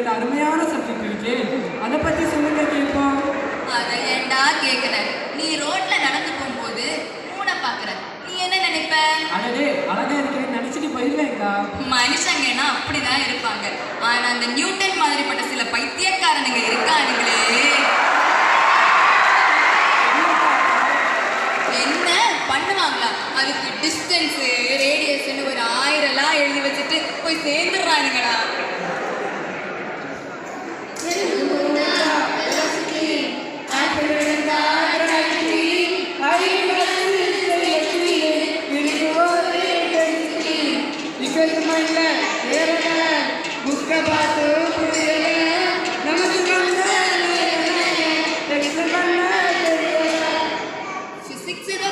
ரெண்டு அருமையான சப்ஜெக்ட் இருக்கு அதை பற்றி சொல்லுங்க கேட்போம். அதை ஏன்டா கேக்குற? நீ ரோட்ல நடந்து போகும்போது மூணை பாக்குற. நீ என்ன நினைப்ப? அடடே அழகா இருக்கேன்னு நினச்சிட்டு போயிடுவேங்க்கா மனுஷங்கன்னா அப்படிதான் இருப்பாங்க. ஆனா அந்த நியூட்டன் மாதிரிப்பட்ட சில பைத்தியக்காரனுங்க இருக்கானுங்களே. என்ன பண்ணுவாங்களா? அதுக்கு டிஸ்டன்ஸ் ரேடியஸ்னு ஒரு ஆயிரம்லாம் எழுதி வச்சுட்டு போய் சேர்ந்துடுறானுங்கடா.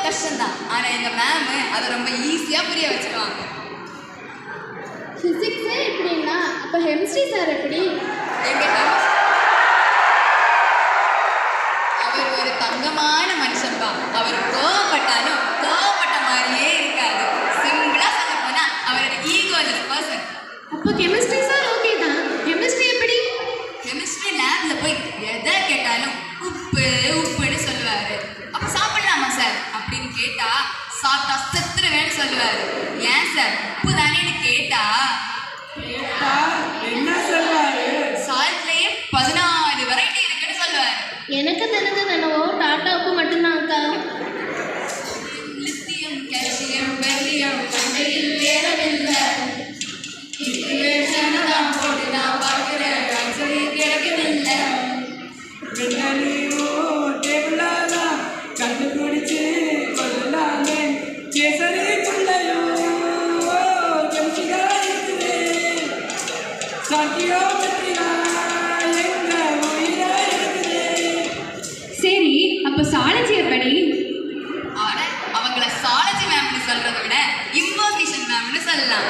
கஷ்டம்தான். ஆனா எங்க மேம் அதை ரொம்ப ஈஸியா புரிய வச்சிருவாங்க. ஃபிசிக்ஸே இப்படின்னா அப்போ ஹெமிஸ்ட்ரி சார் எப்படி? அவர் ஒரு தங்கமான மனுஷன்பா அவர் கோவப்பட்டாலும் கோவப்பட்ட மாதிரியே கெமிஸ்ட்ரி சார் ஓகே தான். கெமிஸ்ட்ரி எப்படி? கெமிஸ்ட்ரி லேப்ல போய் எதை கேட்டாலும் உப்பு உப்புன்னு சொல்லுவாரு. அப்ப சாப்பிடலாமா சார் அப்படின்னு கேட்டா சாப்பிட்டா செத்துருவேன்னு சொல்லுவாரு. ஏன் சார் உப்பு தானேன்னு கேட்டா என்ன சொல்வாரு சால்ட்லயே பதினாலு வெரைட்டி இருக்குன்னு சொல்லுவாரு. எனக்கு தெரிஞ்சது என்னவோ டாட்டா வெள்ளரியும் டேபிளாதான் கண்டுபிடிச்சு கொள்ளலாமே கேசரிக்குள்ளையும் ஜம்சிகா இருக்குது சாக்கியோமெட்ரியா எங்க உயிரா இருக்குது சரி அப்போ சாலஜி எப்படி அவங்கள சாலஜி மேம்னு சொல்றதை விட இம்போசிஷன் மேம்னு சொல்லலாம்.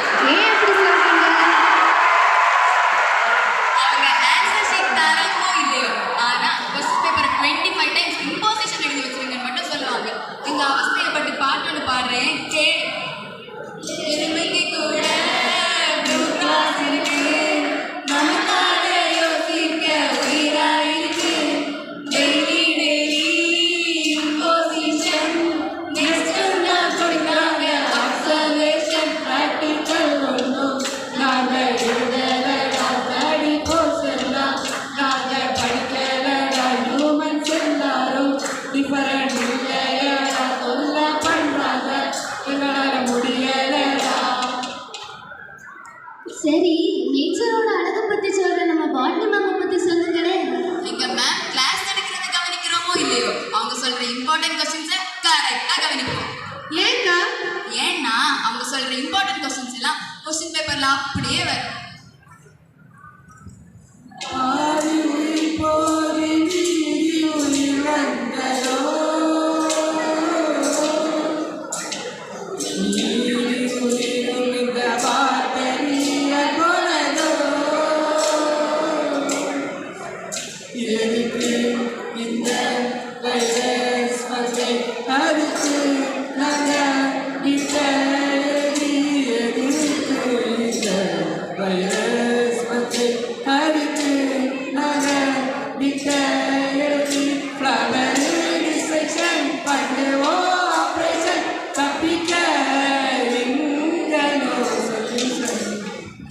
இம்பார்ட்டன்ட் கொஸ்டின்ஸை கரெக்டா கவனிப்போம். ஏக்கா ஏன்னா அவங்க சொல்ற இம்பார்ட்டன்ட் கொஸ்டின்ஸ் எல்லாம் கொஸ்டின் பேப்பர்ல அப்படியே வரும்.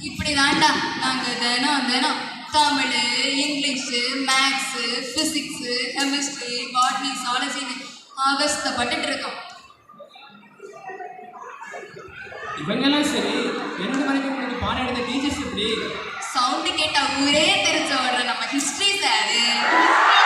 இப்படி தாண்டா. நாங்கள் தினம் தினம் Tamil English maths physics chemistry botany சாலஜின்னு அவஸ்தைப்பட்டுட்டு இருக்கோம். இவங்கெல்லாம் சரி ரெண்டு மணிக்கு பாடம் எடுத்த டீச்சர்ஸ் எப்படி? சவுண்டு கேட்டா ஊரே தெரிஞ்ச ஓடுற நம்ம history sir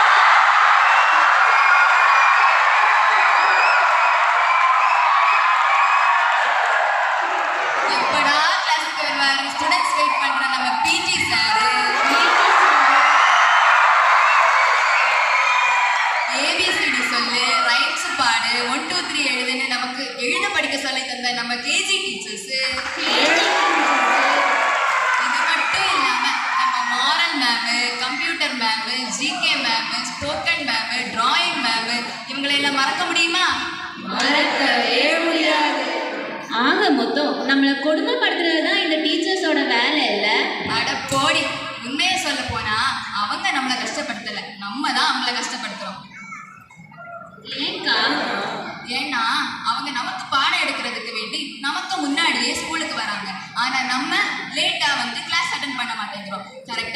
spoken ma'am drawing ma'am இவங்களை எல்லாம் மறக்க முடியுமா? மறக்கவே முடியாது. ஆக மொத்தம் நம்மளை கொடுமைப்படுத்துறது தான் இந்த டீச்சர்ஸோட வேலை இல்லை? அட போடி உண்மையை சொல்ல போனா அவங்க நம்மளை கஷ்டப்படுத்தல. நம்ம தான் அவங்கள கஷ்டப்படுத்துறோம். ஏன்க்கா ஏன்னா அவங்க நமக்கு பாடம் எடுக்கிறதுக்கு வேண்டி நமக்கு முன்னாடியே ஸ்கூலுக்கு வராங்க. ஆனா நம்ம லேட்டா வந்து கிளாஸ் அட்டன் பண்ண மாட்டேங்கிறோம். கரெக்டா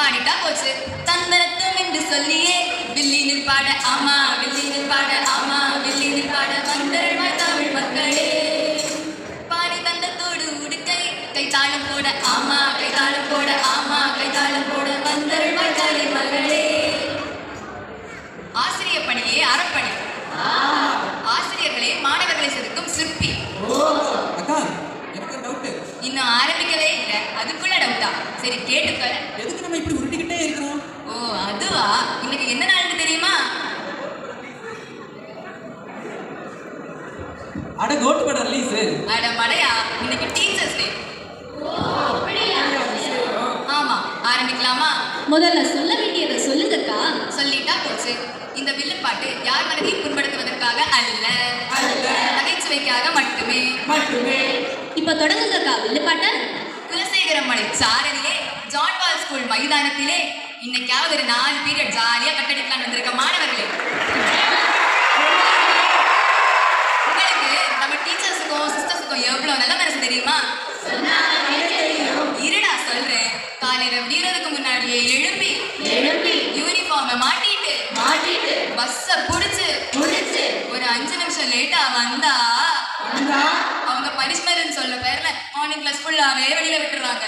பாடிட்டா போச்சு. தந்தனத்தும் என்று சொல்லியே வில்லினில் பாட ஆமா வில்லினில் பாட ஆமா வில்லினில் பாட வந்தருள்வாய் தமிழ் மக்களே. பாடி தந்தத்தோடு உடுக்கை கைத்தாளம் போட ஆமா கைத்தாளம் போட ஆமா கைத்தாளம் போட வந்தருள்வாய் கலை மகளே ஆசிரியர் பணியே அறப்பணி. ஆசிரியர்களே மாணவர்களை செதுக்கும் சிற்பி. இன்னும் ஆரம்பிக்கவே இல்லை. அதுக்குள்ள டவுட்டா சரி கேட்டுக்கல நம்ம இப்படி உருட்டிக்கிட்டே இருக்கிறோம். ஓ அதுவா? இன்னைக்கு என்ன நாள்னு தெரியுமா? அட கோட்டு படம் ரிலீஸ் அட மடையா? இன்னைக்கு டீச்சர்ஸ் டே ஆமா ஆரம்பிக்கலாமா? முதல்ல சொல்ல வேண்டியதை சொல்லுங்கக்கா சொல்லிட்டா போச்சு. இந்த வில்லு பாட்டு யார் மனதையும் புண்படுத்துவதற்காக அல்ல. அல்ல. நகைச்சுவைக்காக மட்டுமே. மட்டுமே. இப்போ தொடங்குங்கக்கா வில்லு பாட்டை. குலசேகரம் மலை சாரதியே ஜான் பால் ஸ்கூல் மைதானத்திலே இன்னைக்காவது ஒரு நாலு பீரியட் ஜாலியா கட்டடிக்கலாம் வந்திருக்க மாணவர்களே. உங்களுக்கு நம்ம டீச்சர்ஸுக்கும் சிஸ்டர்ஸுக்கும் எவ்வளவு நல்ல மனசு தெரியுமா? இருடா சொல்றேன். காலையில விடியறதுக்கு முன்னாடியே எழும்பி எழும்பி யூனிஃபார்மை மாட்டிட்டு மாட்டிட்டு பஸ்ஸ புடிச்சு புடிச்சு ஒரு அஞ்சு நிமிஷம் லேட்டா வந்தா அவங்க பனிஷ்மெண்ட் சொல்ல பேர்ல மார்னிங் கிளாஸ் ஃபுல்லாவே வெளியில விட்டுறாங்க.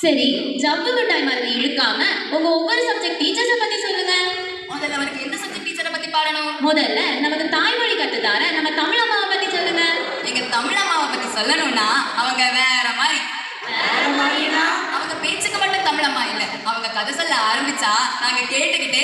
சரி ஜவ்வு மிட்டாய் மாதிரி இழுக்காம உங்க ஒவ்வொரு சப்ஜெக்ட் டீச்சர்ஸை பத்தி சொல்லுங்க. முதல்ல அவருக்கு என்ன சப்ஜெக்ட் டீச்சரை பத்தி பாடணும்? முதல்ல நமக்கு தாய்மொழி கத்து தர நம்ம தமிழ் அம்மாவை பத்தி சொல்லுங்க. எங்க தமிழ் அம்மாவை பத்தி சொல்லணும்னா அவங்க வேற மாதிரி. அவங்க பேச்சுக்கு மட்டும் தமிழ் அம்மா இல்ல. அவங்க கதை சொல்ல ஆரம்பிச்சா நாங்க கேட்டுக்கிட்டே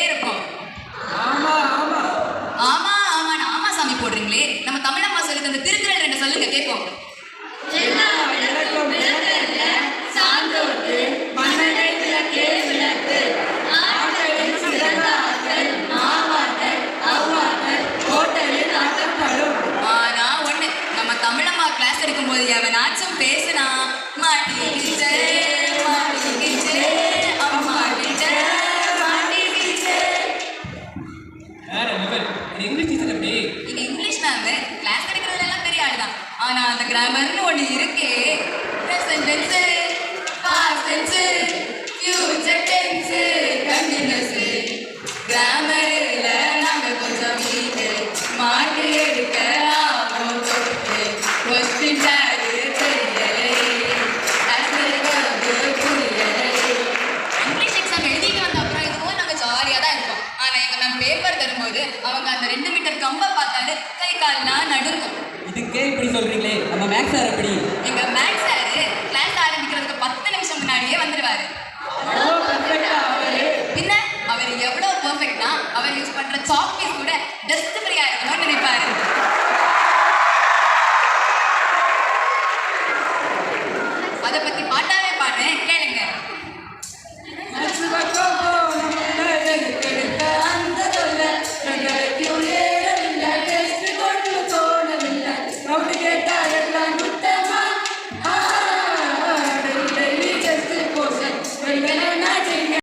போது எவனாச்சும் பேசினா மாட்டிக்கிச்சே மாட்டிக்கிச்சே மாட்டிக்கிச்சே மாட்டிக்கிச்சே வேற லெவல் இது இங்கிலீஷ் டீச்சர் தம்பி கிளாஸ் எடுக்கிறதுல எல்லாம் பெரிய ஆனா அந்த கிராமர்னு ஒண்ணு இருக்கே. பிரசன்ட் டென்ஸ் பாஸ்ட் டென்ஸ் அவங்க அந்த ரெண்டு மீட்டர் கம்பை பார்த்தாலே கை கால்லாம் நடுங்கும். இதுக்கே இப்படி சொல்றீங்களே? நம்ம மேக்ஸ் சார் எப்படி? எங்க மேக்ஸ் சார் கிளாஸ் ஆரம்பிக்கிறதுக்கு பத்து நிமிஷம் முன்னாடியே வந்துடுவாரு ஆ அவரு. பின்ன அவர் எவ்வளவு பெர்ஃபெக்ட்னா அவர் யூஸ் பண்ற சாக் பீஸ் கூட டஸ்ட் ஃப்ரீயா இருக்கணும்னு நினைப்பாரு.